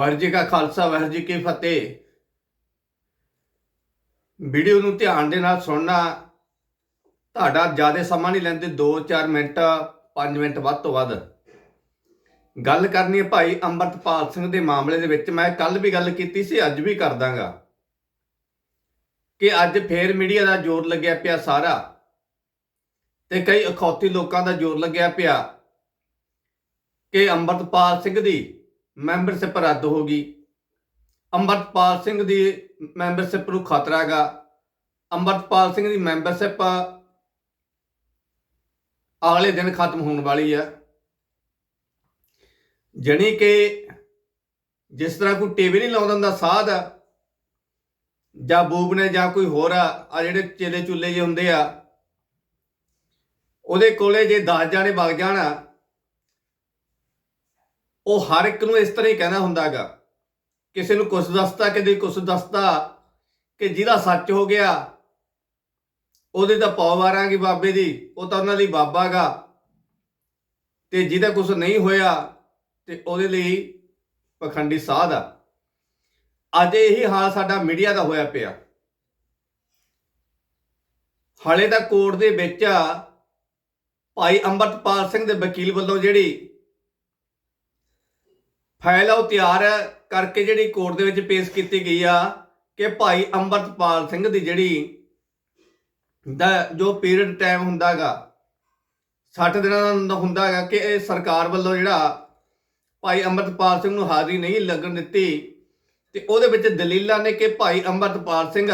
ਵਾਹਿਗੁਰੂ ਜੀ ਕਾ ਖਾਲਸਾ, ਵਾਹਿਗੁਰੂ ਜੀ ਕੀ ਫਤਿਹ। ਵੀਡੀਓ ਨੂੰ ਧਿਆਨ ਦੇ ਨਾਲ ਸੁਣਨਾ। ਤੁਹਾਡਾ ਜ਼ਿਆਦਾ ਸਮਾਂ ਨਹੀਂ ਲੈਂਦੇ 2-4 ਮਿੰਟ 5 ਮਿੰਟ ਵੱਧ ਤੋਂ ਵੱਧ। ਗੱਲ ਕਰਨੀ ਹੈ ਭਾਈ ਅੰਮ੍ਰਿਤਪਾਲ ਸਿੰਘ ਦੇ ਮਾਮਲੇ ਦੇ ਵਿੱਚ। ਮੈਂ ਕੱਲ ਵੀ ਗੱਲ ਕੀਤੀ ਸੀ, ਅੱਜ ਵੀ ਕਰ ਦਾਂਗਾ ਕਿ ਅੱਜ ਫੇਰ ਮੀਡੀਆ ਦਾ ਜ਼ੋਰ ਲੱਗਿਆ ਪਿਆ ਸਾਰਾ। ਤੇ ਕਈ ਅਖੌਤੀ ਲੋਕਾਂ ਦਾ ਜ਼ੋਰ ਲੱਗਿਆ ਪਿਆ। ਕਿ ਅੰਮ੍ਰਿਤਪਾਲ ਸਿੰਘ ਦੀ ਮੈਂਬਰਸ਼ਿਪ ਰੱਦ ਹੋ ਗਈ। ਅੰਮ੍ਰਿਤਪਾਲ ਸਿੰਘ ਦੀ ਮੈਂਬਰਸ਼ਿਪ ਨੂੰ ਖਤਰਾ ਹੈਗਾ। ਅੰਮ੍ਰਿਤਪਾਲ ਸਿੰਘ ਦੀ ਮੈਂਬਰਸ਼ਿਪ ਅਗਲੇ ਦਿਨ ਖਤਮ ਹੋਣ ਵਾਲੀ ਆ। ਜਣੀ ਕਿ ਜਿਸ ਤਰ੍ਹਾਂ ਕੋਈ ਟੀਵੀ ਨਹੀਂ ਲਾਉਂਦਾ ਹੁੰਦਾ, ਸਾਧ ਜਾਂ ਬੂਬ ਨੇ ਜਾਂ ਕੋਈ ਹੋਰ ਆ ਆ ਜਿਹੜੇ ਚੇਲੇ ਚੁੱਲੇ ਜੇ ਹੁੰਦੇ ਆ, ਉਹਦੇ ਕੋਲੇ ਜੇ 10 ਜਾਣੇ ਵਗ ਜਾਣ ਉਹ ਹਰ ਇੱਕ ਨੂੰ ਇਸ ਤਰ੍ਹਾਂ ਹੀ ਕਹਿਣਾ ਹੁੰਦਾਗਾ ਕਿਸੇ ਨੂੰ ਕੁਛ ਦੱਸਦਾ ਕਿਤੇ ਕੁਛ ਦੱਸਦਾ, ਕਿ ਜਿਹਦਾ ਸੱਚ ਹੋ ਗਿਆ, ਉਹਦੇ ਤਾਂ ਪੌ ਵਾਰਾਂਗੇ ਬਾਬੇ ਦੀ, ਉਹ ਤਾਂ ਉਹਨਾਂ ਲਈ ਬਾਬਾਗਾ ਤੇ ਜਿਹਦਾ ਕੁਛ ਨਹੀਂ ਹੋਇਆ, ਤੇ ਉਹਦੇ ਲਈ ਪਖੰਡੀ ਸਾਧ ਆ। ਅੱਜ ਇਹੀ ਹਾਲ ਸਾਡਾ ਮੀਡੀਆ ਦਾ ਹੋਇਆ ਪਿਆ। ਹਾਲੇ ਤਾਂ ਕੋਰਟ ਦੇ ਵਿੱਚ ਭਾਈ ਅੰਮ੍ਰਿਤਪਾਲ ਸਿੰਘ ਦੇ ਵਕੀਲ ਵੱਲੋਂ ਜਿਹੜੀ ਫਾਈਲ ਆ, ਉਹ ਤਿਆਰ ਕਰਕੇ ਜਿਹੜੀ ਕੋਰਟ ਦੇ ਵਿੱਚ ਪੇਸ਼ ਕੀਤੀ ਗਈ ਆ ਕਿ ਭਾਈ ਅੰਮ੍ਰਿਤਪਾਲ ਸਿੰਘ ਦੀ ਜਿਹੜੀ ਦਾ ਜੋ ਪੀਰੀਅਡ ਟਾਈਮ ਹੁੰਦਾਗਾ 60 ਦਿਨਾਂ ਦਾ ਹੁੰਦਾਗਾ ਕਿ ਇਹ ਸਰਕਾਰ ਵੱਲੋਂ ਜਿਹੜਾ ਭਾਈ ਅੰਮ੍ਰਿਤਪਾਲ ਸਿੰਘ ਨੂੰ ਹਾਜ਼ਰੀ ਨਹੀਂ ਲੱਗਣ ਦਿੱਤੀ ਤੇ ਉਹਦੇ ਵਿੱਚ ਦਲੀਲਾਂ ਨੇ ਕਿ ਭਾਈ ਅੰਮ੍ਰਿਤਪਾਲ ਸਿੰਘ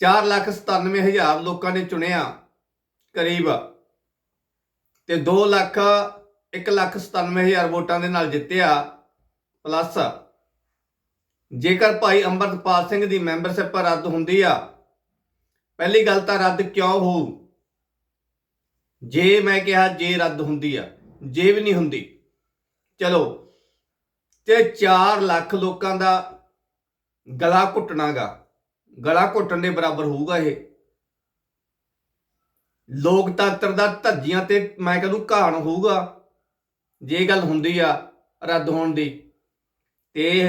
497000 ਲੋਕਾਂ ਨੇ ਚੁਣਿਆ ਕਰੀਬ ਤੇ 2 ਲੱਖ 197000 ਵੋਟਾਂ ਦੇ ਨਾਲ ਜਿੱਤਿਆ ਪਲੱਸ। ਜੇਕਰ ਭਾਈ ਅੰਮ੍ਰਿਤਪਾਲ ਸਿੰਘ ਦੀ ਮੈਂਬਰਸ਼ਿਪ ਰੱਦ ਹੁੰਦੀ ਆ, ਪਹਿਲੀ ਗੱਲ ਤਾਂ ਰੱਦ ਕਿਉਂ ਹੋਊ? ਜੇ ਮੈਂ ਕਿਹਾ ਜੇ ਰੱਦ ਹੁੰਦੀ ਆ, ਜੇ ਵੀ ਨਹੀਂ ਹੁੰਦੀ, ਚਲੋ, ਤੇ 4 ਲੱਖ ਲੋਕਾਂ ਦਾ ਗਲਾ ਘੁੱਟਣਾਗਾ। ਗਲਾ ਘੁੱਟਣ ਦੇ ਬਰਾਬਰ ਹੋਊਗਾ ਇਹ। ਲੋਕਤੰਤਰ ਦਾ ਧੱਜੀਆਂ ਤੇ ਮੈਂ ਕਹਿੰਦਾ ਘਾਣ ਹੋਊਗਾ। ਜੇ ਗੱਲ ਹੁੰਦੀ ਆ ਰੱਦ ਹੋਣ ਦੀ, ਤੇ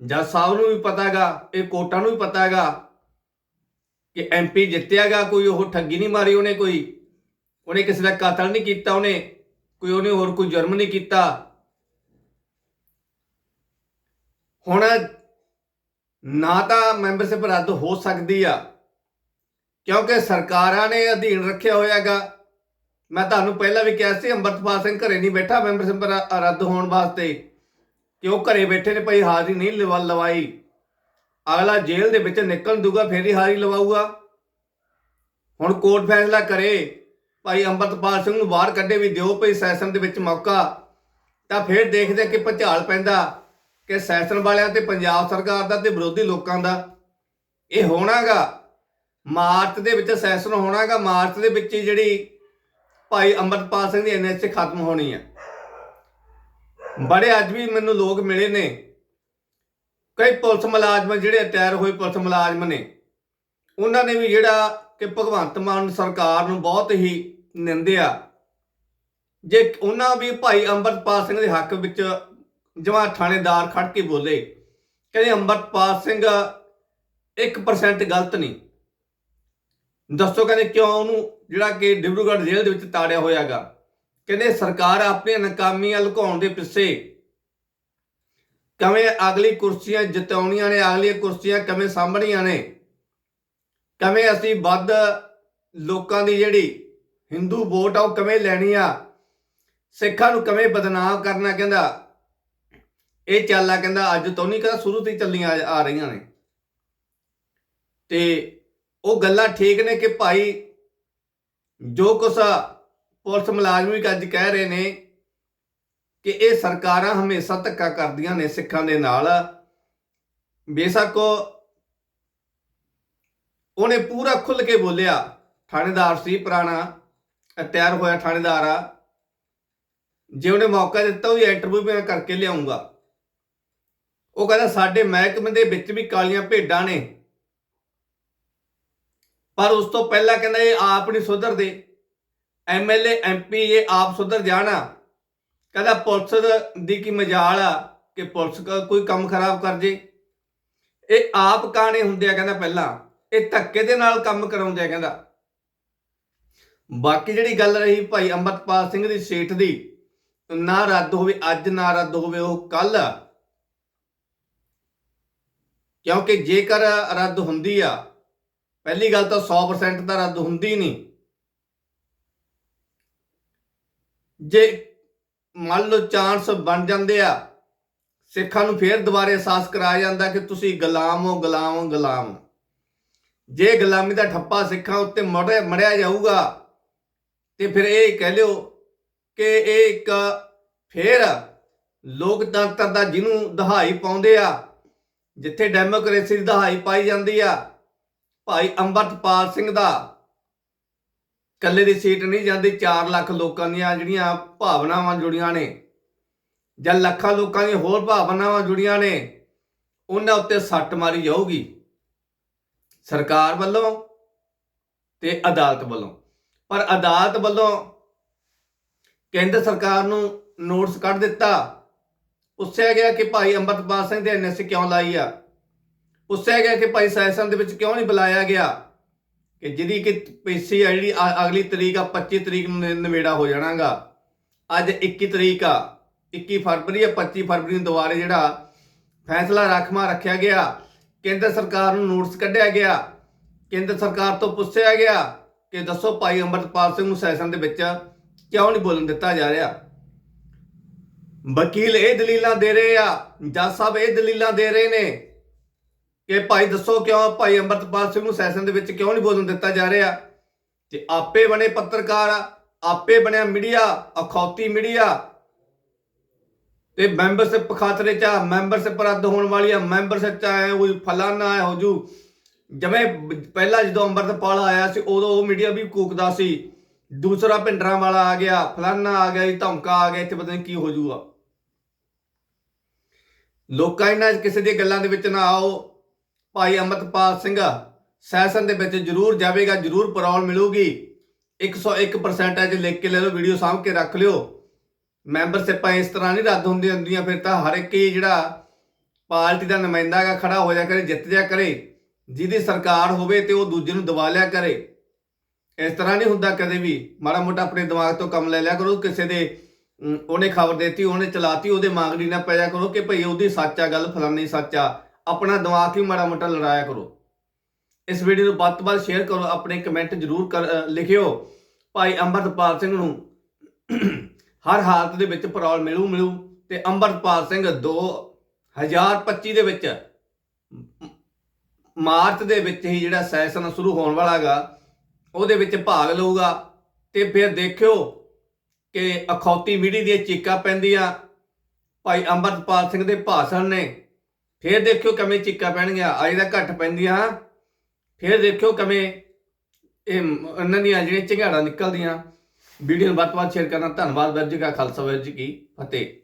ਜੱਜ ਸਾਹਿਬ ਨੂੰ ਵੀ ਪਤਾਗਾ, ਇਹ ਕੋਟਾਂ ਨੂੰ ਵੀ ਪਤਾਗਾ ਕਿ ਐਮਪੀ ਜਿੱਤਿਆਗਾ, ਕੋਈ ਉਹ ਠੱਗੀ ਨਹੀਂ ਮਾਰੀ ਉਹਨੇ ਕੋਈ। ਉਹਨੇ ਕਿਸੇ ਦਾ ਕਤਲ ਨਹੀਂ ਕੀਤਾ ਉਹਨੇ, ਕੋਈ ਉਹਨੇ ਹੋਰ ਕੋਈ ਜੁਰਮ ਨਹੀਂ ਕੀਤਾ। ਹੁਣ ਨਾ ਤਾਂ ਮੈਂਬਰਸ਼ਿਪ ਰੱਦ ਹੋ ਸਕਦੀ ਆ, ਕਿਉਂਕਿ ਸਰਕਾਰਾਂ ਨੇ ਅਧੀਨ ਰੱਖਿਆ ਹੋਇਆਗਾ। ਮੈਂ ਤੁਹਾਨੂੰ ਪਹਿਲਾਂ ਵੀ ਕਿਹਾ ਸੀ, ਅੰਮ੍ਰਿਤਪਾਲ ਸਿੰਘ ਘਰੇ ਨਹੀਂ ਬੈਠਾ ਮੈਂਬਰਸ਼ਿਪ ਰੱਦ ਹੋਣ ਵਾਸਤੇ। ਕਿ ਉਹ ਘਰੇ ਬੈਠੇ ਨੇ, ਭਾਈ ਹਾਜ਼ਰੀ ਨਹੀਂ ਲਵਾ ਲਵਾਈ। ਅਗਲਾ ਜੇਲ੍ਹ ਦੇ ਵਿੱਚ ਨਿਕਲ ਦੂਗਾ, ਫੇਰ ਹੀ ਹਾਜ਼ਰੀ ਲਵਾਊਗਾ। ਹੁਣ ਕੋਰਟ ਫੈਸਲਾ ਕਰੇ। ਭਾਈ ਅੰਮ੍ਰਿਤਪਾਲ ਸਿੰਘ ਨੂੰ ਬਾਹਰ ਕੱਢੇ ਵੀ ਦਿਓ, ਭਈ ਸੈਸ਼ਨ ਦੇ ਵਿੱਚ ਮੌਕਾ। ਤਾਂ ਫਿਰ ਦੇਖਦੇ ਕਿ ਭੁਚਾਲ ਪੈਂਦਾ ਕਿ ਸੈਸ਼ਨ ਵਾਲਿਆਂ ਤੇ, ਪੰਜਾਬ ਸਰਕਾਰ ਦਾ ਤੇ ਵਿਰੋਧੀ ਲੋਕਾਂ ਦਾ। ਇਹ ਹੋਣਾਗਾ। ਮਾਰਚ ਦੇ ਵਿੱਚ ਸੈਸ਼ਨ ਹੋਣਾਗਾ, ਮਾਰਚ ਦੇ ਵਿੱਚ ਹੀ ਜਿਹੜੀ ਭਾਈ ਅੰਮ੍ਰਿਤਪਾਲ ਸਿੰਘ ਦੀ ਐਨਐਸਏ ਖਤਮ ਹੋਣੀ ਹੈ। ਬੜੇ ਅੱਜ ਵੀ ਮੈਨੂੰ ਲੋਕ ਮਿਲੇ ਨੇ। ਕਈ ਪੁਲਿਸ ਮੁਲਾਜ਼ਮ ਜਿਹੜੇ ਤਿਆਰ ਹੋਏ ਪੁਲਿਸ ਮੁਲਾਜ਼ਮ ਨੇ। ਉਹਨਾਂ ਨੇ ਵੀ ਜਿਹੜਾ ਕਿ ਭਗਵੰਤ ਮਾਨ ਸਰਕਾਰ ਨੂੰ ਬਹੁਤ ਹੀ ਨਿੰਦਿਆ। ਜੇ ਉਹਨਾਂ ਵੀ ਭਾਈ ਅੰਮ੍ਰਿਤਪਾਲ ਸਿੰਘ ਦੇ ਹੱਕ ਵਿੱਚ ਜਮਾ ਥਾਣੇਦਾਰ ਖੜ ਕੇ ਬੋਲੇ, ਕਹਿੰਦੇ ਅੰਮ੍ਰਿਤਪਾਲ ਸਿੰਘ 1% ਗਲਤ ਨਹੀਂ। ਦੱਸੋ ਕਹਿੰਦੇ ਕਿਉਂ ਉਹਨੂੰ ਜਿਹੜਾ ਕਿ ਡਿਬਰੂਗੜ੍ਹ ਜੇਲ੍ਹ ਦੇ ਵਿੱਚ ਤਾੜਿਆ ਹੋਇਆਗਾ? ਕਹਿੰਦੇ ਸਰਕਾਰ ਆਪਣੀਆਂ ਨਾਕਾਮੀਆਂ ਲੁਕਾਉਣ ਦੇ ਪਿੱਛੇ ਕਿਵੇਂ ਅਗਲੀ ਕੁਰਸੀਆਂ ਜਿਤਾਉਣੀਆਂ ਨੇ, ਅਗਲੀਆਂ ਕੁਰਸੀਆਂ ਕਿਵੇਂ ਸਾਂਭਣੀਆਂ ਨੇ? ਕਿਵੇਂ ਅਸੀਂ ਵੱਧ ਲੋਕਾਂ ਦੀ ਜਿਹੜੀ ਹਿੰਦੂ ਵੋਟ ਆ ਉਹ ਕਿਵੇਂ ਲੈਣੀ ਆ? ਸਿੱਖਾਂ ਨੂੰ ਕਿਵੇਂ ਬਦਨਾਮ ਕਰਨਾ ਕਹਿੰਦਾ? ਇਹ ਚਾਲਾ ਕਹਿੰਦਾ, ਅੱਜ ਤੋਂ ਨਹੀਂ ਕਹਿੰਦਾ, ਸ਼ੁਰੂ ਤੋਂ ਹੀ ਚੱਲੀਆਂ ਆ ਰਹੀਆਂ ਨੇ। ਤੇ ਉਹ ਗੱਲਾਂ ਠੀਕ ਨੇ ਕਿ ਭਾਈ ਜੋ ਕੁਛ ਪੁਲਿਸ ਮੁਲਾਜ਼ਮ ਅੱਜ ਕਹਿ ਰਹੇ ਨੇ ਕਿ ਇਹ ਸਰਕਾਰਾਂ ਹਮੇਸ਼ਾ ਧੱਕਾ ਕਰਦੀਆਂ ਨੇ ਸਿੱਖਾਂ ਦੇ ਨਾਲ। ਬੇਸ਼ੱਕ ਉਹਨੇ ਪੂਰਾ ਖੁੱਲ ਕੇ ਬੋਲਿਆ ਥਾਣੇਦਾਰ ਸੀ ਪੁਰਾਣਾ ਅ, ਤਿਆਰ ਹੋਇਆ ਥਾਣੇਦਾਰ ਆ। ਜੇ ਉਹਨੇ ਮੌਕਾ ਦਿੱਤਾ ਉਹ ਇੰਟਰਵਿਊ ਮੈਂ ਕਰਕੇ ਲਿਆਉਂਗਾ ਉਹ ਕਹਿੰਦਾ ਸਾਡੇ ਮਹਿਕਮੇ ਦੇ ਵਿੱਚ ਵੀ ਕਾਲੀਆਂ ਭੇਡਾਂ ਨੇ। ਪਰ ਉਸ ਤੋਂ ਪਹਿਲਾਂ ਕਹਿੰਦਾ ਇਹ ਆਪ ਨਹੀਂ ਸੁਧਰਦੇ। ਐਮਐਲਏ ਐਮਪੀ ਇਹ ਆਪ ਸੁਧਰ ਜਾਣਾ। ਕਹਿੰਦਾ ਪੁਲਿਸ ਦੀ ਕੀ ਮਜਾਲ ਆ ਕਿ ਪੁਲਿਸ ਕੋਈ ਕੰਮ ਖਰਾਬ ਕਰ ਜੇ। ਇਹ ਆਪ ਕਾਣੇ ਹੁੰਦੇ ਆ ਕਹਿੰਦਾ ਪਹਿਲਾਂ। ਇਹ ਧੱਕੇ ਦੇ ਨਾਲ ਕੰਮ ਕਰਾਉਂਦੇ ਆ ਕਹਿੰਦਾ। ਬਾਕੀ ਜਿਹੜੀ ਗੱਲ ਰਹੀ ਭਾਈ ਅੰਮ੍ਰਿਤਪਾਲ ਸਿੰਘ ਦੀ ਸੀਟ ਦੀ, ਨਾ ਰੱਦ ਹੋਵੇ, ਅੱਜ ਨਾ ਰੱਦ ਹੋਵੇ ਉਹ ਕੱਲ ਕਿਉਂਕਿ ਜੇਕਰ ਰੱਦ ਹੁੰਦੀ ਆ ਪਹਿਲੀ ਗੱਲ ਤਾਂ 100% ਤਾਂ ਰੱਦ ਹੁੰਦੀ ਨਹੀਂ। ਜੇ ਮੰਨ ਲਓ ਚਾਂਸ ਬਣ ਜਾਂਦੇ ਆ, ਸਿੱਖਾਂ ਨੂੰ ਫੇਰ ਦੁਬਾਰੇ ਅਹਿਸਾਸ ਕਰਾਇਆ ਜਾਂਦਾ ਕਿ ਤੁਸੀਂ ਗੁਲਾਮ ਹੋ ਗੁਲਾਮ ਹੋ, ਗੁਲਾਮ ਜੇ ਗੁਲਾਮੀ ਦਾ ਠੱਪਾ ਸਿੱਖਾਂ ਉੱਤੇ ਮੜਿਆ ਮੜਿਆ ਜਾਊਗਾ, ਤੇ ਫਿਰ ਇਹ ਕਹਿ ਲਿਓ ਕਿ ਇਹ ਇੱਕ ਫੇਰ ਲੋਕਤੰਤਰ ਦਾ ਜਿਹਨੂੰ ਦਹਾਈ ਪਾਉਂਦੇ ਆ, ਜਿੱਥੇ ਡੈਮੋਕ੍ਰੇਸੀ ਦੀ ਦਹਾਈ ਪਾਈ ਜਾਂਦੀ ਆ ਭਾਈ ਅੰਮ੍ਰਿਤਪਾਲ ਸਿੰਘ ਦਾ ਕੱਲੇ ਦੀ ਸੀਟ ਨਹੀਂ ਜਾਂਦੀ 4 ਲੱਖ ਲੋਕਾਂ ਦੀਆਂ ਜਿਹੜੀਆਂ ਭਾਵਨਾਵਾਂ ਜੁੜੀਆਂ ਨੇ, ਜਾਂ ਲੱਖਾਂ ਲੋਕਾਂ ਦੀਆਂ ਹੋਰ ਭਾਵਨਾਵਾਂ ਜੁੜੀਆਂ ਨੇ, ਉਹਨਾਂ ਉੱਤੇ ਸੱਟ ਮਾਰੀ ਜਾਊਗੀ ਸਰਕਾਰ ਵੱਲੋਂ ਤੇ ਅਦਾਲਤ ਵੱਲੋਂ। ਪਰ ਅਦਾਲਤ ਵੱਲੋਂ ਕੇਂਦਰ ਸਰਕਾਰ ਨੂੰ ਨੋਟਿਸ ਕੱਢ ਦਿੱਤਾ। ਪੁੱਛਿਆ ਗਿਆ ਕਿ ਭਾਈ ਅੰਮ੍ਰਿਤਪਾਲ ਸਿੰਘ ਦੇ ਐਨਐਸਸੀ ਕਿਉਂ ਲਾਈ ਆ? ਪੁੱਛਿਆ ਗਿਆ ਕਿ ਭਾਈ ਸੈਸ਼ਨ ਦੇ ਵਿੱਚ ਕਿਉਂ ਨਹੀਂ ਬੁਲਾਇਆ ਗਿਆ? ਕਿ ਜਿਹਦੀ ਕਿ ਪੀਸੀ ਆ ਜਿਹੜੀ ਅਗਲੀ ਤਰੀਕ ਆ 25 ਤਰੀਕ ਨੂੰ ਨਿ- ਨਿਬੇੜਾ ਹੋ ਜਾਣਾਗਾ। ਅੱਜ 21 ਤਰੀਕ ਆ 21 ਫਰਵਰੀ ਆ 25 ਫਰਵਰੀ ਨੂੰ ਦੁਬਾਰੇ ਜਿਹੜਾ ਫੈਸਲਾ ਰਾਖਵਾਂ ਰੱਖਿਆ ਗਿਆ। ਕੇਂਦਰ ਸਰਕਾਰ ਨੂੰ ਨੋਟਿਸ ਕੱਢਿਆ ਗਿਆ। ਕੇਂਦਰ ਸਰਕਾਰ ਤੋਂ ਪੁੱਛਿਆ ਗਿਆ ਕਿ ਦੱਸੋ ਭਾਈ ਅੰਮ੍ਰਿਤਪਾਲ ਸਿੰਘ ਨੂੰ ਸੈਸ਼ਨ ਦੇ ਵਿੱਚ ਕਿਉਂ ਨਹੀਂ ਬੋਲਣ ਦਿੱਤਾ ਜਾ ਰਿਹਾ? ਵਕੀਲ ਇਹ ਦਲੀਲਾਂ ਦੇ ਰਹੇ ਆ, ਜੱਜ ਸਾਹਿਬ ਇਹ ਦਲੀਲਾਂ ਦੇ ਰਹੇ ਨੇ ਕਿ ਭਾਈ ਦੱਸੋ ਕਿਉਂ ਭਾਈ ਅੰਮ੍ਰਿਤਪਾਲ ਸਿੰਘ ਨੂੰ ਸੈਸ਼ਨ ਦੇ ਵਿੱਚ ਕਿਉਂ ਨਹੀਂ ਬੋਲਣ ਦਿੱਤਾ ਜਾ ਰਿਹਾ? ਤੇ ਆਪੇ ਬਣੇ ਪੱਤਰਕਾਰ ਆਪੇ ਬਣਿਆ ਮੀਡੀਆ ਅਖੌਤੀ ਮੀਡੀਆ। ਤੇ ਮੈਂਬਰਸ਼ਿਪ ਖਾਤਰੇ ਚ ਆ, ਮੈਂਬਰਸ਼ਿਪ ਰੱਦ ਹੋਣ ਵਾਲੀ ਆ ਮੈਂਬਰਸ਼ਿਪ ਚ ਆਏ ਉਹ ਫਲਾਨਾ ਹੈ ਹੋ ਜੂ। ਜਿਵੇਂ ਪਹਿਲਾਂ ਜਦੋਂ ਅੰਮ੍ਰਿਤਪਾਲ ਆਇਆ ਸੀ ਉਦੋਂ ਉਹ ਮੀਡੀਆ ਵੀ ਕੂਕਦਾ ਸੀ। ਦੂਸਰਾ ਪਿੰਡਰਾਂ ਵਾਲਾ ਆ ਗਿਆ ਫਲਾਨਾ ਆ ਗਿਆ ਜੀ ਧਮਕਾ ਆ ਗਿਆ ਇੱਥੇ ਪਤਾ ਨਹੀਂ ਕੀ ਹੋ ਜੂਗਾ। ਲੋਕਾਂ ਇਹਨਾਂ ਕਿਸੇ ਦੀਆਂ ਗੱਲਾਂ ਦੇ ਵਿੱਚ ਨਾ ਆਓ। ਭਾਈ ਅਮਰਤਪਾਲ ਸਿੰਘ ਸੈਸ਼ਨ ਦੇ ਵਿੱਚ ਜ਼ਰੂਰ ਜਾਵੇਗਾ, ਜ਼ਰੂਰ ਪਰੌਲ ਮਿਲੂਗੀ। 101% ਅਜ ਲਿਖ ਕੇ ਲੈ ਲਓ ਵੀਡੀਓ ਸਾਂਭ ਕੇ ਰੱਖ ਲਿਓ। ਮੈਂਬਰਸ਼ਿਪਾਂ ਇਸ ਤਰ੍ਹਾਂ ਨਹੀਂ ਰੱਦ ਹੁੰਦੀਆਂ ਹੁੰਦੀਆਂ ਫਿਰ ਤਾਂ ਹਰ ਇੱਕ ਹੀ ਜਿਹੜਾ ਪਾਰਟੀ ਦਾ ਨੁਮਾਇੰਦਾ ਹੈਗਾ ਖੜਾ ਹੋ ਜਾ ਕਰੇ, ਜਿੱਤ ਜਾ ਕਰੇ। ਜਿਹਦੀ ਸਰਕਾਰ ਹੋਵੇ ਤੇ ਉਹ ਦੂਜੇ ਨੂੰ ਦਬਾ ਲਿਆ ਕਰੇ। ਇਸ ਤਰ੍ਹਾਂ ਨਹੀਂ ਹੁੰਦਾ ਕਦੇ ਵੀ। ਮਾੜਾ ਮੋਟਾ ਆਪਣੇ ਦਿਮਾਗ ਤੋਂ ਕੰਮ ਲੈ ਲਿਆ ਕਰੋ, ਕਿਸੇ ਦੇ ਉਹਨੇ ਖਬਰ ਦਿੱਤੀ, ਉਹਨੇ ਚਲਾਤੀ, ਉਹਦੇ ਮਾਂਗੜੀ ਨਾ ਪੈ ਜਾ ਕਰੋ ਕਿ ਭਈ ਉਹਦੀ ਸੱਚ ਆ, ਗੱਲ ਫਲਾਨੀ ਸੱਚ ਆ। ਆਪਣਾ ਦਿਮਾਗ ਹੀ ਮਾੜਾ ਮੋਟਾ ਲੜਾਇਆ ਕਰੋ। ਇਸ ਵੀਡੀਓ ਨੂੰ ਵੱਧ ਤੋਂ ਵੱਧ ਸ਼ੇਅਰ ਕਰੋ, ਆਪਣੇ ਕਮੈਂਟ ਜ਼ਰੂਰ ਕਰ ਲਿਖਿਓ। ਭਾਈ ਅੰਮ੍ਰਿਤਪਾਲ ਸਿੰਘ ਨੂੰ ਹਰ ਹਾਲਤ ਦੇ ਵਿੱਚ ਪਰੌਲ ਮਿਲੂ ਮਿਲੂ ਤੇ ਅੰਮ੍ਰਿਤਪਾਲ ਸਿੰਘ 2025 ਦੇ ਵਿੱਚ ਮਾਰਚ ਦੇ ਵਿੱਚ ਹੀ ਜਿਹੜਾ ਸੈਸ਼ਨ ਸ਼ੁਰੂ ਹੋਣ ਵਾਲਾ ਹੈਗਾ, ਉਹਦੇ ਵਿੱਚ ਭਾਗ ਲਊਗਾ ਤੇ ਫਿਰ ਦੇਖਿਓ ਕਿ ਅਖੌਤੀ ਮੀਡੀਆ ਦੀਆਂ ਚੀਕਾਂ ਪੈਂਦੀਆਂ। ਭਾਈ ਅੰਮ੍ਰਿਤਪਾਲ ਸਿੰਘ ਦੇ ਭਾਸ਼ਣ ਨੇ ਫਿਰ ਦੇਖਿਓ ਕਵੇਂ ਚਿੱਕਾ ਪੈਣਗੀਆਂ ਅੱਜ ਦਾ ਘੱਟ ਪੈਂਦੀਆਂ। ਫਿਰ ਦੇਖਿਓ ਕਵੇਂ ਇਹ ਮ- ਇਹਨਾਂ ਦੀਆਂ ਜਿਹੜੀਆਂ ਝਗਾੜਾਂ ਨਿਕਲਦੀਆਂ। ਵੀਡੀਓ ਨੂੰ ਵੱਧ ਤੋਂ ਵੱਧ ਸ਼ੇਅਰ ਕਰਨਾ। ਧੰਨਵਾਦ ਵੈਰ ਜੀ ਕਾ ਖਾਲਸਾ ਵੈਰ ਜੀ ਕੀ ਫਤਿਹ।